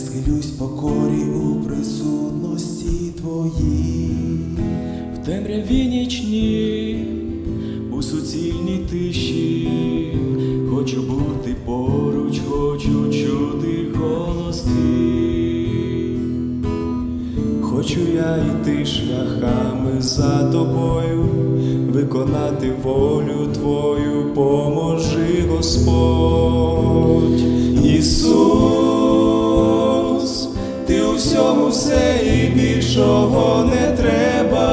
схилюсь покорі у присутності твоїй. В темряві нічні, у суцільній тиші, хочу бути поруч, хочу чути голос. Хочу я йти шляхами за тобою, виконати волю Твою, поможи Господь. Більшого не треба.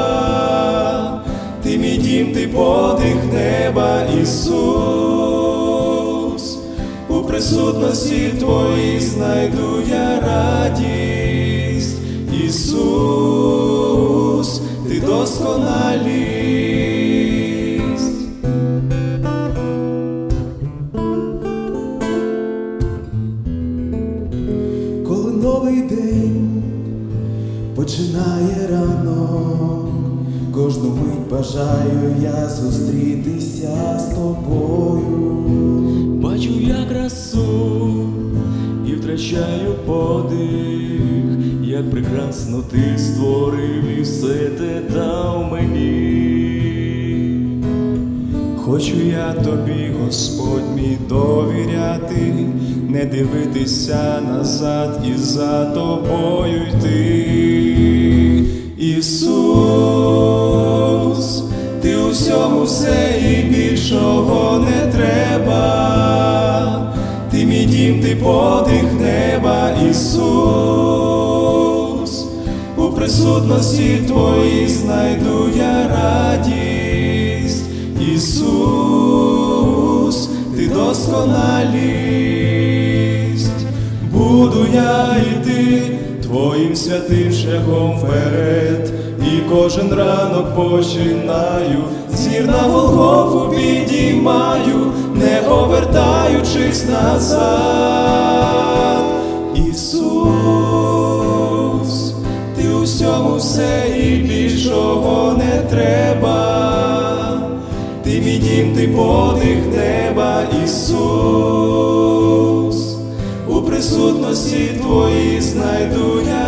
Ти мій дім, ти подих неба, Ісус, у присутності Твоїй знайду я радість, Ісус, ти досконалість. Починає ранок, кожну мить бажаю я зустрітися з тобою. Бачу я красу і втрачаю подих, як прекрасно ти створив і все те дав мені. Хочу я тобі, Господь мій, довіряти, не дивитися назад і за тобою йти. Ісус, ти у всьому все і більшого не треба. Ти мій дім, ти подих неба, Ісус, у присутності Твоїй знайду я радість, святим шляхом вперед, і кожен ранок починаю, зір на Голгофу підіймаю, не повертаючись назад. Ісус, ти у всьому все і більшого не треба. Ти мій дім, ти подих неба, Ісус, у присутності Твоїй знайду я